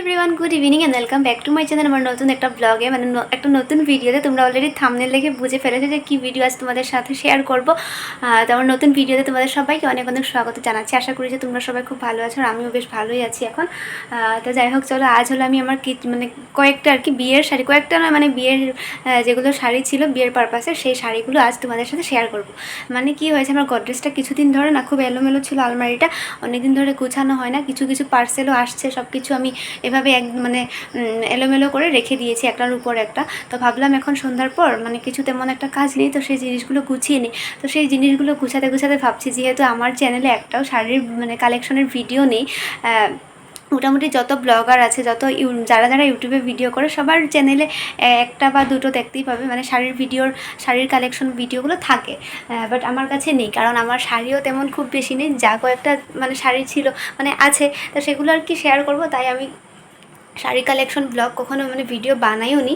Everyone good evening and welcome back to my channel আমার নতুন একটা ব্লগে মানে একটা নতুন ভিডিওতে তোমরা অলরেডি থামনেল দেখে বুঝে ফেলেছো যে কী ভিডিও আজ তোমাদের সাথে শেয়ার করব। তো আমার নতুন ভিডিওতে তোমাদের সবাইকে অনেক অনেক স্বাগত জানাচ্ছি। আশা করি যে তোমরা সবাই খুব ভালো আছো আর আমিও বেশ ভালোই আছি এখন। তো যাই হোক, চলো আজ হলো আমি আমার কি মানে কয়েকটা আর কি বিয়ের শাড়ি, কয়েকটা নয় মানে বিয়ের যেগুলো শাড়ি ছিল বিয়ের পারপাসে সেই শাড়িগুলো আজ তোমাদের সাথে শেয়ার করব। মানে কি হয়েছে, আমার গডরেজটা কিছুদিন ধরে না খুব এলোমেলো ছিল আলমারিটা, অনেকদিন ধরে গুছানো হয় না, কিছু কিছু পার্সেলও আসছে সব কিছু আমি এভাবে এক মানে এলোমেলো করে রেখে দিয়েছি একটার উপর একটা। তো ভাবলাম এখন সন্ধ্যার পর মানে কিছু তেমন একটা কাজ নেই, তো সেই জিনিসগুলো গুছিয়ে নিই। তো সেই জিনিসগুলো গুছাতে গুছাতে ভাবছি, যেহেতু আমার চ্যানেলে একটাও শাড়ির মানে কালেকশনের ভিডিও নেই মোটামুটি যত ব্লগার আছে, যত যারা যারা ইউটিউবে ভিডিও করে, সবার চ্যানেলে একটা বা দুটো দেখতেই পাবে মানে শাড়ির ভিডিওর শাড়ির কালেকশন ভিডিওগুলো থাকে। বাট আমার কাছে নেই, কারণ আমার শাড়িও তেমন খুব বেশি নেই, যা কয়েকটা মানে শাড়ি ছিল মানে আছে, তো সেগুলো আর কি শেয়ার করব, তাই আমি শাড়ি কালেকশন ব্লগ কখনো মানে ভিডিও বানাইও নি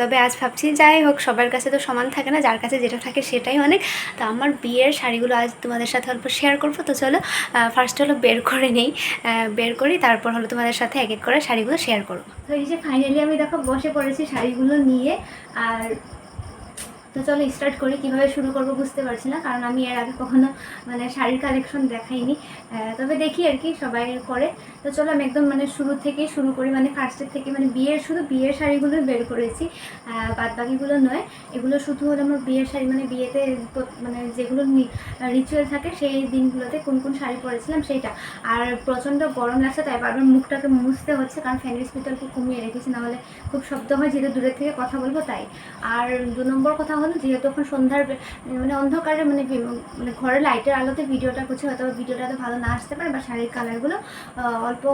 তবে আজ ভাবছি যাই হোক, সবার কাছে তো সমান থাকে না, যার কাছে যেটা থাকে সেটাই অনেক। তো আমার বিয়ের শাড়িগুলো আজ তোমাদের সাথে অল্প শেয়ার করব, তো চলো ফার্স্ট হলো বের করে নেই বের করি, তারপর হলো তোমাদের সাথে এক এক করে শাড়িগুলো শেয়ার করব। তো এই যে ফাইনালি আমি দেখো বসে পড়েছি শাড়িগুলো নিয়ে, আর তো চলো স্টার্ট করি। কীভাবে শুরু করব বুঝতে পারছি না, কারণ আমি এর আগে কখনো মানে শাড়ির কালেকশন দেখাইনি। তবে দেখি আর কি, সবাই করে। তো চলো আমি একদম মানে শুরু থেকেই শুরু করি। মানে ফার্স্টের থেকে মানে বিয়ের শুধু বিয়ের শাড়িগুলোই বের করেছি। বাদ বাকিগুলো নয়, এগুলো শুধু হলো আমার বিয়ের শাড়ি মানে বিয়েতে মানে যেগুলো রিচুয়াল থাকে, সেই দিনগুলোতে কোন কোন শাড়ি পরেছিলাম সেইটা। আর প্রচণ্ড গরম লাগছে, তাই বারবার মুখটাকে মুছতে হচ্ছে, কারণ ফ্যানের স্পিডটাকে কমিয়ে রেখেছি, নাহলে খুব শব্দ হয়, যেহেতু দূরের থেকে কথা বলব তাই। আর দু নম্বর কথা যেহেতু এখন সন্ধ্যার মানে অন্ধকারে মানে মানে ঘরের লাইটের আলোতে ভিডিওটা করছি, হয়তো ভিডিওটা তো ভালো না আসতে পারে, বা শাড়ির কালারগুলো অল্প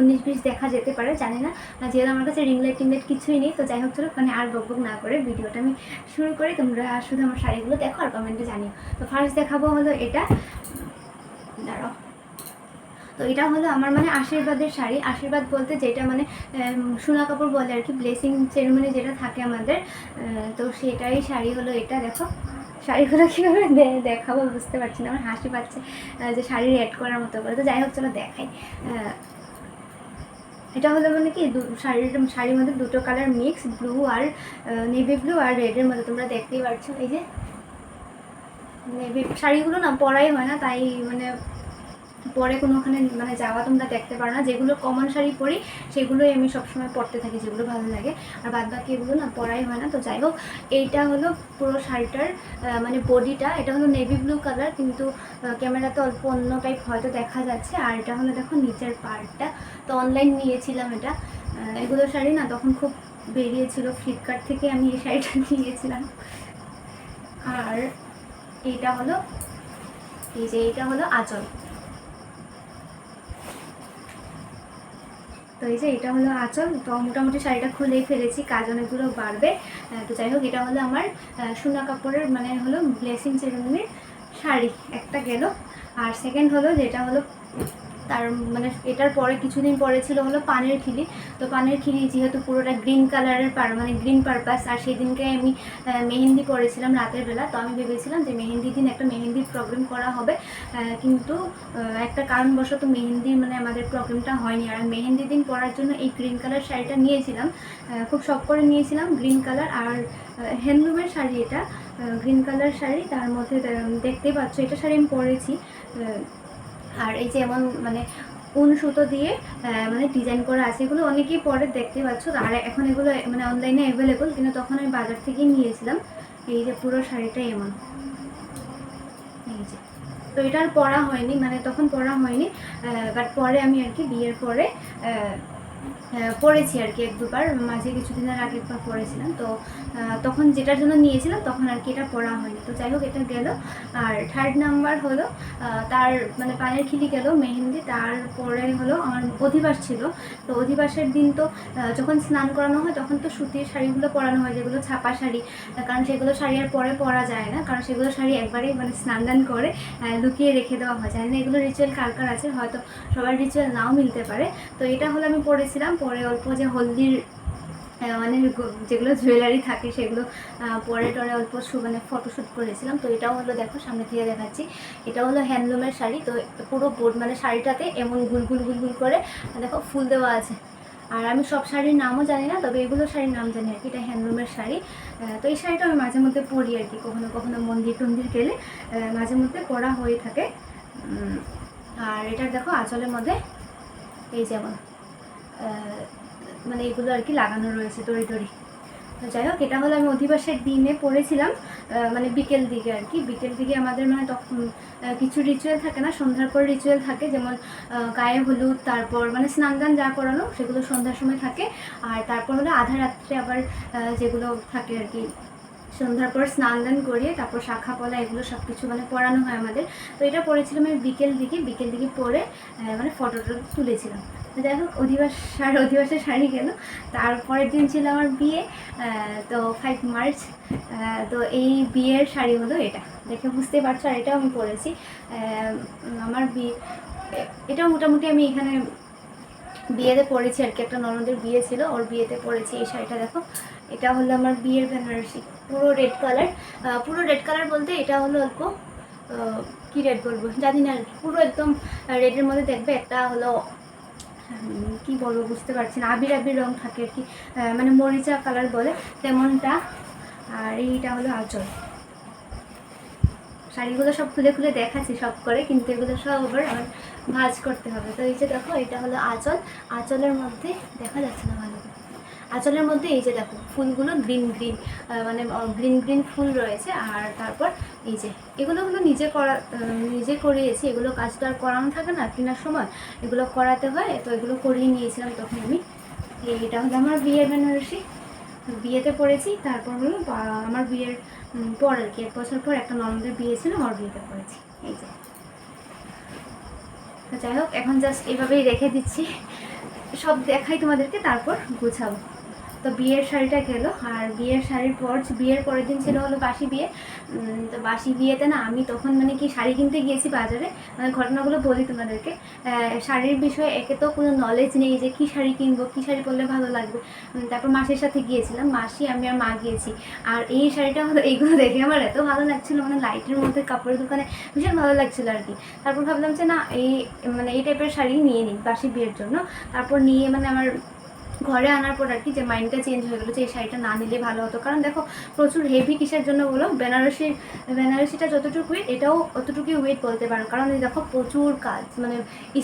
উনিশ বিশ দেখা যেতে পারে, জানি না। যেহেতু আমার কাছে রিং লাইট টিংলাইট কিছুই নেই, তো যাই হোক, চলো মানে আর বকবক না করে ভিডিওটা আমি শুরু করি। তোমরা শুধু আমার শাড়িগুলো দেখো আর কমেন্টে জানিও। তো ফার্স্ট দেখাবো হলো এটা। দাঁড়াও। তো এটা হলো আমার মানে আশীর্বাদের শাড়ি। আশীর্বাদ বলতে যেটা মানে সোনা কাপড় বলে আর কি ব্লেসিং সেরেমনি যেটা থাকে আমাদের তো সেটাই শাড়ি হলো এটা। দেখো, শাড়িগুলো কীভাবে দেখাবো বুঝতে পারছি না, আমার হাসি পাচ্ছে যে শাড়ি অ্যাড করার মতো করে। তো যাই হোক, চলো দেখাই। এটা হলো মানে কি শাড়ির শাড়ির মধ্যে দুটো কালার মিক্স ব্লু আর নেভি ব্লু আর রেডের মধ্যে। তোমরা দেখতেই পারছ, এই যে নেভি শাড়িগুলো না পরাই হয় না, তাই মানে পরে কোনো ওখানে মানে যাওয়া তোমরা দেখতে পারো না। যেগুলো কমন শাড়ি পরি, সেগুলোই আমি সবসময় পরতে থাকি, যেগুলো ভালো লাগে। আর বাদ বাকি এগুলো না পরাই হয় না। তো যাই হোক, এইটা হলো পুরো শাড়িটার মানে বডিটা। এটা হলো নেভি ব্লু কালার কিন্তু ক্যামেরাতে অল্প অন্য টাইপ হয়তো দেখা যাচ্ছে। আর এটা হলো দেখো নিচের পার্টটা তো অনলাইন নিয়েছিলাম এটা। এগুলো শাড়ি না তখন খুব বেরিয়েছিল। ফ্লিপকার্ট থেকে আমি এই শাড়িটা নিয়েছিলাম। আর এটা হলো, এই যে এইটা হলো আঁচল। তো এই যে এটা হলো আঁচল, তো মোটামুটি শাড়িটা খুলেই ফেলেছি, কাজ অনেকগুলো বাড়বে। তো যাই হোক, এটা হলো আমার সোনা কাপড়ের মানে হলো ব্লেসিং সেরেমনির শাড়ি, একটা গেল। আর সেকেন্ড হলো যেটা হলো তার মানে এটার পরে কিছুদিন পরে ছিল হলো পানের খিলি। তো পানের খিলি যেহেতু পুরোটা গ্রিন কালারের পার মানে গ্রিন পারপাস আর সেই দিনকে আমি মেহেন্দি পরেছিলাম রাতের বেলা। তো আমি ভেবেছিলাম যে মেহেন্দির দিন একটা মেহেন্দির প্রোগ্রাম করা হবে। কিন্তু একটা কারণবশত মেহেন্দির মানে আমাদের প্রবলেমটা হয়নি। আর মেহেন্দি দিন পরার জন্য এই গ্রিন কালার শাড়িটা নিয়েছিলাম। খুব শখ করে নিয়েছিলাম গ্রিন কালার আর হ্যান্ডলুমের শাড়ি এটা গ্রিন কালার শাড়ি। তার মধ্যে দেখতেই পাচ্ছ, এটা শাড়ি আমি পরেছি। আর এই যে এমন মানে উন সুতো দিয়ে মানে ডিজাইন করা আছে, এগুলো অনেকেই পরে দেখতে পাচ্ছ। আর এখন এগুলো মানে অনলাইনে অ্যাভেলেবল কিন্তু তখন আমি বাজার থেকেই নিয়েছিলাম। এই যে পুরো শাড়িটা এমন। এই যে। তো এটা আর পরা হয়নি মানে তখন পরা হয়নি বাট পরে আমি আর কি বিয়ের পরে পরেছি আর কি এক দুবার। মাঝে কিছুদিনের আগে একবার পরেছিলাম। তো তখন যেটার জন্য নিয়েছিলাম তখন আর কি এটা পরা হয়নি। তো যাই হোক, এটা গেল। আর থার্ড নাম্বার হলো তার মানে পায়ের খিলি গেল, মেহেন্দি। তারপরে হলো আমার অধিবাস ছিল। তো অধিবাসের দিন তো যখন স্নান করানো হয় তখন তো সুতির শাড়িগুলো পরানো হয়, যেগুলো ছাপা শাড়ি। কারণ সেগুলো শাড়ি আর পরে পরা যায় না। কারণ সেগুলো শাড়ি একবারেই মানে স্নান দান করে লুকিয়ে রেখে দেওয়া হয়। জানি না এগুলো রিচুয়াল কার কার আছে, হয়তো সবার রিচুয়াল নাও মিলতে পারে। তো এটা হলো আমি পরেছিলাম পরে অল্প যে হলদির মানে যেগুলো জুয়েলারি থাকে সেগুলো পরে টরে অল্প মানে ফটোশ্যুট করেছিলাম। তো এটাও হলো দেখো, সামনে দিয়ে দেখাচ্ছি। এটা হলো হ্যান্ডলুমের শাড়ি। তো পুরো বোর্ড মানে শাড়িটাতে এমন গুল গুল গুল গুল করে, দেখো ফুল দেওয়া আছে। আর আমি সব শাড়ির নামও জানি না, তবে এগুলো শাড়ির নাম জানি আর কি। এটা হ্যান্ডলুমের শাড়ি। তো এই শাড়িটা আমি মাঝে মধ্যে পরি আর কি, কখনো কখনো মন্দির টন্দির গেলে মাঝে মধ্যে পরা হয়ে থাকে। আর এটার দেখো আঁচলের মধ্যে, এই যেমন মানে এগুলো আর কি লাগানো রয়েছে দড়ি দড়ি তো যাই হোক এটা হলো আমি অধিবাসের দিনে পড়েছিলাম মানে বিকেল দিকে আর কি। বিকেল দিকে আমাদের মানে তখন কিছু রিচুয়াল থাকে না সন্ধ্যার পর রিচুয়াল থাকে যেমন গায়ে হলুদ তারপর মানে স্নান দান যা করানো সেগুলো সন্ধ্যার সময় থাকে। আর তারপর হলো আধা রাত্রে আবার যেগুলো থাকে আর কি সন্ধ্যার পর স্নান দান করিয়ে তারপর শাখা পলা এগুলো সব কিছু মানে পড়ানো হয় আমাদের। তো এটা পড়েছিলাম আমি বিকেল দিকে বিকেল দিকে আহ, মানে ফটোটা তুলেছিলাম। যাই হোক, অধিবাস শাড়ি অধিবাসের শাড়ি গেল। তারপরের দিন ছিল আমার বিয়ে তো ফাইভ মার্চ তো এই বিয়ের শাড়ি হলো এটা। দেখে বুঝতে পারছ, আর এটাও আমি পরেছি। আমার বিয়ে এ- এটাও মোটামুটি আমি এখানে বিয়েতে পরেছি আর কি। একটা ননদের বিয়ে ছিল, ওর বিয়েতে পরেছি এই শাড়িটা, দেখো। এটা হলো আমার বিয়ের বেনারসি। পুরো রেড কালার পুরো রেড কালার বলতে এটা হলো অল্প কি রেড বলব? জানি না আর। পুরো একদম রেডের মধ্যে দেখবে। একটা হলো কি বলব, বুঝতে পারছি না। আবির আবির রং থাকে কি। মানে মরিচা কালার বলে তেমনটা। আর এইটা হলো আঁচল। শাড়িগুলো সব খুলে খুলে দেখাচ্ছি, সব করে, কিন্তু এগুলো সব আবার আমার ভাজ করতে হবে। তো এই যে দেখো, এটা হলো আঁচল। আঁচলের মধ্যে দেখা যাচ্ছে না ভালো। আঁচলের মধ্যে এই যে দেখো, ফুলগুলো গ্রিন গ্রিন মানে গ্রিন গ্রিন ফুল রয়েছে। আর তারপর এই যে, এগুলো হলো নিজে করা নিজে করিয়েছি, এগুলো কাজ তো আর করানো থাকে না, কেনার সময়। এগুলো করাতে হয়, তো এগুলো করিয়ে নিয়েছিলাম তখন আমি। এটা হলো আমার বিয়ের বেনারসি। বিয়েতে পড়েছি, তারপর হলো আমার বিয়ের পর আর কি, এক বছর পর একটা ননদের বিয়ে ছিল, আমার বিয়েতে পড়েছি। এই যে। যাই হোক, এখন জাস্ট এভাবেই রেখে দিচ্ছি। সব দেখাই তোমাদেরকে, তারপর গুছাবো। তো বিয়ের শাড়িটা গেলো। আর বিয়ের শাড়ির পর বিয়ের পরের দিন ছিল হলো বাসি বিয়ে। তো বাসি বিয়েতে না আমি তখন মানে কি শাড়ি কিনতে গিয়েছি বাজারে। মানে ঘটনাগুলো বলি তোমাদেরকে। শাড়ির বিষয়ে একে তো কোনো নলেজ নেই যে কী শাড়ি কিনবো, কী শাড়ি পরলে ভালো লাগবে। তারপর মাসির সাথে গিয়েছিলাম। মাসি, আমি আর মা গিয়েছি। আর এই শাড়িটা হলো, এইগুলো দেখে আমার এত ভালো লাগছিল। মানে লাইটের মধ্যে কাপড়ের দোকানে ভীষণ ভালো লাগছিল আর কি। তারপর ভাবলাম যে না, এই মানে এই টাইপের শাড়ি নিয়ে নিই বাসি বিয়ের জন্য। তারপর নিয়ে মানে আমার ঘরে আনার পর আর কি যে মাইন্ডটা চেঞ্জ হয়ে গেল যে এই শাড়িটা না নিলে ভালো হতো। কারণ দেখো, প্রচুর হেভি কিসের জন্য বলো? বেনারসি, বেনারসিটা যতটুকু ওয়েট এটাও অতটুকুই ওয়েট বলতে পারো। কারণ দেখো, প্রচুর কাজ মানে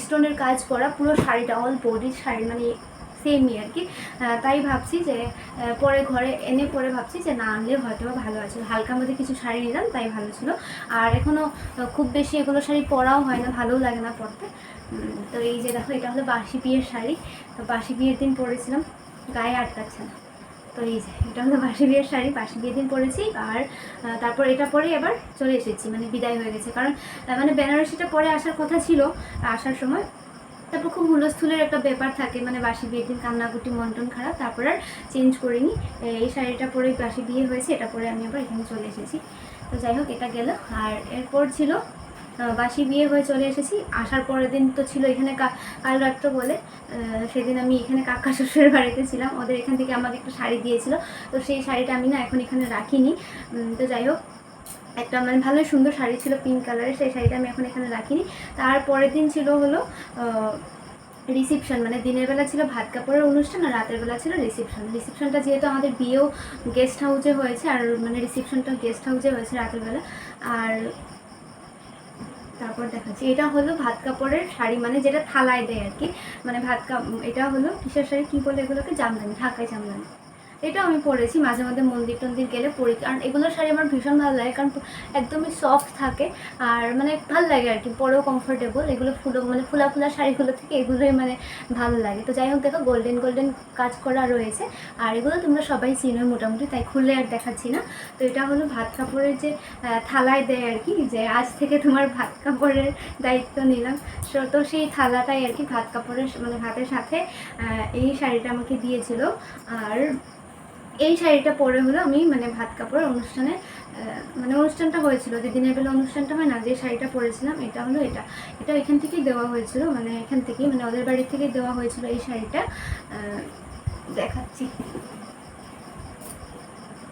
স্টোনের কাজ করা পুরো শাড়িটা অল বডির শাড়ি মানে সেমই আর কি। তাই ভাবছি যে পরে ঘরে এনে পরে ভাবছি যে, না, আনলে হয়তো ভালো আছে হালকা মধ্যে কিছু শাড়ি নিলাম, তাই ভালো ছিল। আর এখনও খুব বেশি এগুলো শাড়ি পরাও হয় না, ভালোও লাগে না পরতে। তো এই যে দেখো, এটা হলো বাসি বিয়ের শাড়ি। তো বাসি বিয়ের দিন পরেছিলাম, গায়ে আটকাচ্ছে না। তো এই যে, এটা হলো বাসি বিয়ের শাড়ি, বাসি বিয়ের দিন পরেছি। আর তারপর এটা পরেই আবার চলে এসেছি মানে বিদায় হয়ে গেছে। কারণ মানে বেনারসিটা পরে আসার কথা ছিল, আসার সময়। তারপর খুব হুলস্থুলের একটা ব্যাপার থাকে মানে বাসি বিয়ের দিন কান্নাকুটি, মন্টন খারাপ, তারপর আর চেঞ্জ করিনি। এই শাড়িটা পরে বাসি বিয়ে হয়েছে, এটা পরে আমি আবার এখানে চলে এসেছি। তো যাই হোক, এটা গেল। আর এরপর ছিল বাসি বিয়ে হয়ে চলে এসেছি। আসার পরের দিন তো ছিল এখানে কাল রাত্র বলে সেদিন আমি এখানে কাকা শ্বশুরের বাড়িতে ছিলাম। ওদের এখান থেকে আমাকে একটা শাড়ি দিয়েছিল। তো সেই শাড়িটা আমি না এখন এখানে রাখিনি। তো যাই হোক একটা মানে ভালোই সুন্দর শাড়ি ছিল পিঙ্ক কালারের সেই শাড়িটা আমি এখন এখানে রাখিনি। তারপরের দিন ছিল হলো রিসিপশন মানে দিনের বেলা ছিল ভাত কাপড়ের অনুষ্ঠান আর রাতের বেলা ছিল রিসিপশন রিসিপশনটা যেহেতু আমাদের বিয়েও গেস্ট হাউসে হয়েছে আর মানে রিসিপশনটা গেস্ট হাউসে হয়েছে রাতের বেলা। আর তারপর দেখাচ্ছি, এটা হলো ভাত কাপড়ের শাড়ি মানে যেটা থালায় দেয় আর কি। মানে ভাত কাপ, এটা হলো কিসের শাড়ি, কী বলে এগুলোকে? জামদানি, ঢাকায় জামদানি। এটাও আমি পরেছি মাঝে মাঝে মন্দির টন্দির গেলে পরি কারণ এগুলো শাড়ি আমার ভীষণ ভালো লাগে, কারণ একদমই সফট থাকে। আর মানে ভালো লাগে আর কি, পরেও কমফোর্টেবল এগুলো ফুলো মানে ফুলা ফুলা শাড়িগুলো থেকে এগুলোই মানে ভালো লাগে। তো যাই হোক, দেখো গোল্ডেন গোল্ডেন কাজ করা রয়েছে। আর এগুলো তোমরা সবাই চিনো মোটামুটি, তাই খুলে আর দেখাচ্ছি না। তো এটা হলো ভাত কাপড়ের যে থালায় দেয় আর কি, যে আজ থেকে তোমার ভাত কাপড়ের দায়িত্ব নিলাম। তো সেই থালাটাই আর কি ভাত কাপড়ের মানে ভাতের সাথে এই শাড়িটা আমাকে দিয়েছিল। আর এই শাড়িটা পরে হলো আমি মানে ভাত কাপড় অনুষ্ঠানে মানে অনুষ্ঠানটা হয়েছিল, যে দিনের বেলা অনুষ্ঠানটা হয় না, যে শাড়িটা পরেছিলাম, এটা হলো এটা। এটা এখান থেকেই দেওয়া হয়েছিল মানে এখান থেকেই মানে ওদের বাড়ি থেকে দেওয়া হয়েছিল এই শাড়িটা। দেখাচ্ছি।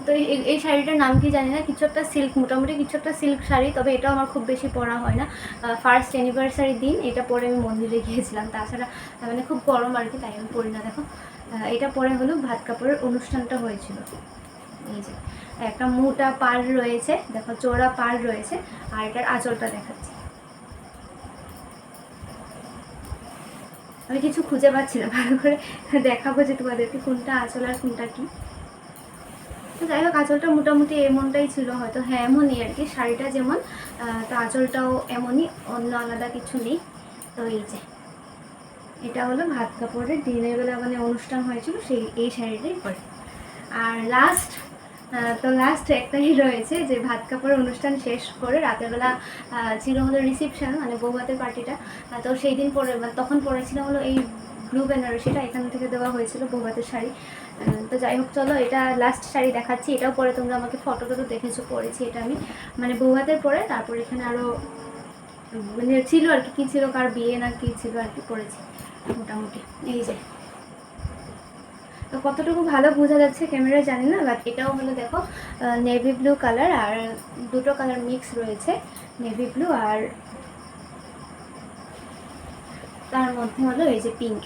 তো এই শাড়িটার নাম কি জানি না, কিছু একটা সিল্ক মোটামুটি কিছু একটা সিল্ক শাড়ি, তবে এটাও আমার খুব বেশি পরা হয় না। ফার্স্ট অ্যানিভার্সারি দিন, এটা পরে আমি মন্দিরে গিয়েছিলাম, তাছাড়া মানে খুব গরম আর কি, তাই আমি পরি না, দেখো। এটা পরে হলো ভাত কাপড়ের অনুষ্ঠানটা হয়েছিল। এই যে, একটা মোটা পাড় রয়েছে, দেখো চোরা পাড় রয়েছে, আর এটার আঁচলটা দেখাচ্ছে। আমি কিছু খুঁজে পাচ্ছি না, ভালো করে দেখাবো যে তোমাদেরকে কোনটা আঁচল আর কোনটা কি। তো যাই হোক, আঁচলটা মোটামুটি এমনটাই ছিল, হয়তো হ্যাঁ এমনই আর কি, শাড়িটা যেমন তো আঁচলটাও এমনই, অন্য আলাদা কিছু নেই। তো এই যে এটা হলো ভাত কাপড়ের দিনের বেলা মানে অনুষ্ঠান হয়েছিল সেই, এই শাড়িটাই পরে। আর লাস্ট তো লাস্ট একটাই রয়েছে যে ভাত কাপড়ের অনুষ্ঠান শেষ করে রাতের বেলা ছিল হলো রিসেপশন মানে বৌভাতের পার্টিটা তো সেই দিন পরে তখন পরেছিল হলো এই ব্লু বেনারসিটা এখান থেকে দেওয়া হয়েছিল বৌভাতের শাড়ি। তো যাই হোক, চলো এটা লাস্ট শাড়ি দেখাচ্ছি। এটাও পরে তোমরা আমাকে ফটো টটো দেখেছ, পরেছি এটা আমি। মানে বৌভাতের পরে, তারপর এখানে আরও মানে ছিল আর কি, কী ছিল, কার বিয়ে না কী ছিল আর কি পরেছি মোটামুটি, এই যে। তো কতটুকু ভালো বোঝা যাচ্ছে ক্যামেরা জানি না বাট এটাও হলো দেখো নেভি ব্লু কালার আর দুটো কালার মিক্স রয়েছে নেভি ব্লু আর তার মধ্যে হলো এই যে পিঙ্ক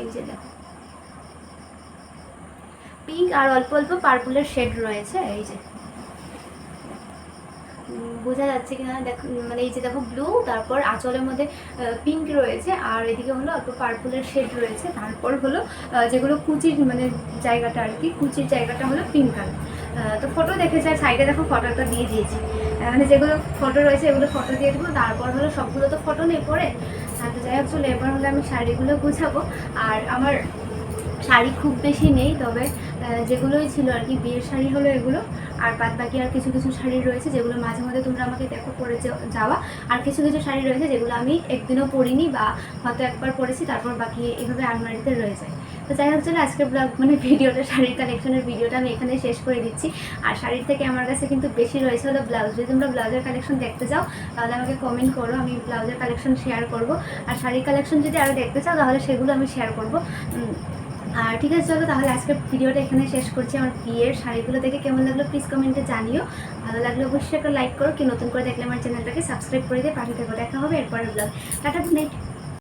এই যে দেখো। পিঙ্ক আর অল্প অল্প পার্পলের শেড রয়েছে, এই যে। বোঝা যাচ্ছে কিনা, দেখো মানে এই যে দেখো ব্লু তারপর আঁচলের মধ্যে পিঙ্ক রয়েছে, আর এদিকে হলো অল্প পার্পলের শেড রয়েছে, তারপর হলো যেগুলো কুচির মানে জায়গাটা আর কি, কুচির জায়গাটা হলো পিঙ্ক কালার তো ফটো দেখেছি আর সাইডে দেখো ফটোটা দিয়ে দিয়েছি। মানে যেগুলো ফটো রয়েছে, এগুলো ফটো দিয়ে দেবো, তারপর হলো সবগুলো তো ফটো নেই পরে। তো যাই হোক, চলে, এবার হলে আমি শাড়িগুলো গুছাবো। আর আমার শাড়ি খুব বেশি নেই, তবে যেগুলোই ছিল আর কি, বিয়ের শাড়ি হলো এগুলো। আর বাদ বাকি আর কিছু কিছু শাড়ি রয়েছে যেগুলো মাঝে মধ্যে তোমরা আমাকে দেখো পরে যাওয়া। আর কিছু কিছু শাড়ি রয়েছে যেগুলো আমি একদিনও পরিনি বা হয়তো একবার পরেছি, তারপর বাকি এভাবে আলমারিতে রয়ে যায়। তো যাই হোক, চলো আজকের ব্লগ মানে ভিডিওটা, শাড়ির কালেকশনের ভিডিওটা আমি এখানে শেষ করে দিচ্ছি। আর শাড়ির থেকে আমার কাছে কিন্তু বেশি রয়েছে হলো ব্লাউজ। যদি তোমরা ব্লাউজের কালেকশন দেখতে চাও, তাহলে আমাকে কমেন্ট করো, আমি ব্লাউজের কালেকশন শেয়ার করব। আর শাড়ির কালেকশন যদি আরও দেখতে চাও, তাহলে সেগুলো আমি শেয়ার করব। আর ঠিক আছে, চলো তাহলে আজকের ভিডিওটা এখানে শেষ করছি। আমার বিয়ের শাড়িগুলো দেখে কেমন লাগল প্লিজ কমেন্টে জানিও। ভালো লাগল অবশ্যই একটা লাইক করো। কি নতুন করে দেখলে আমার চ্যানেলটাকে সাবস্ক্রাইব করে দিয়ে পাঠিয়ে দেবো দেখা হবে এরপরের ব্লগ টাটা